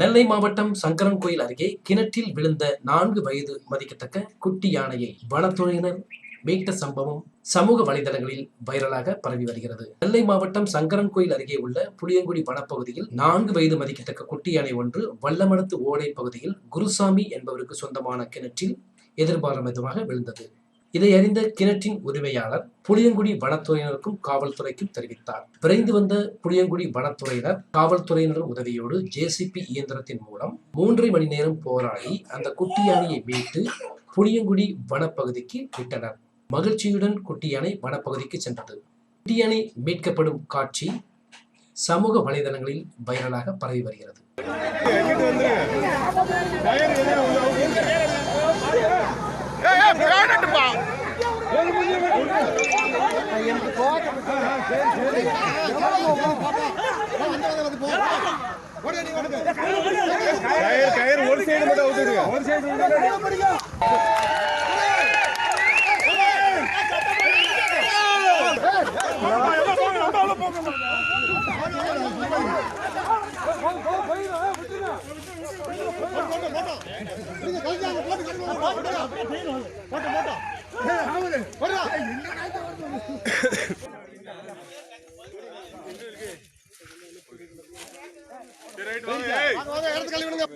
நெல்லை மாவட்டம் சங்கரன்கோயில் அருகே கிணற்றில் விழுந்த நான்கு வயது மதிக்கத்தக்க குட்டி யானையை வனத்துறையினர் மீட்ட சம்பவம் சமூக வலைதளங்களில் வைரலாக பரவி வருகிறது. நெல்லை மாவட்டம் சங்கரன்கோயில் அருகே உள்ள புளியங்குடி வனப்பகுதியில் நான்கு வயது மதிக்கத்தக்க குட்டி யானை ஒன்று வல்லமடத்து ஓடை பகுதியில் குருசாமி என்பவருக்கு சொந்தமான கிணற்றில் எதிர்பாராதமாக விழுந்தது. இதை அறிந்த கிணற்றின் உரிமையாளர் புளியங்குடி வனத்துறையினருக்கும் காவல்துறைக்கும் தெரிவித்தார். விரைந்து வந்த புளியங்குடி வனத்துறையினர் காவல்துறையினர் உதவியோடு ஜேசிபி இயந்திரத்தின் மூலம் மூன்றரை மணி நேரம் போராடி அந்த குட்டி யானையை மீட்டு புளியங்குடி வனப்பகுதிக்கு விட்டனர். மகிழ்ச்சியுடன் குட்டி யானை வனப்பகுதிக்கு சென்றது. குட்டி யானை மீட்கப்படும் காட்சி சமூக வலைதளங்களில் வைரலாக பரவி வருகிறது. கயிறு கயிறு ஒரு சைடு மட்டும் அவுத்துடுங்க ஒரு சைடு ரைட் இடத்துக்கு கழுவிடுங்க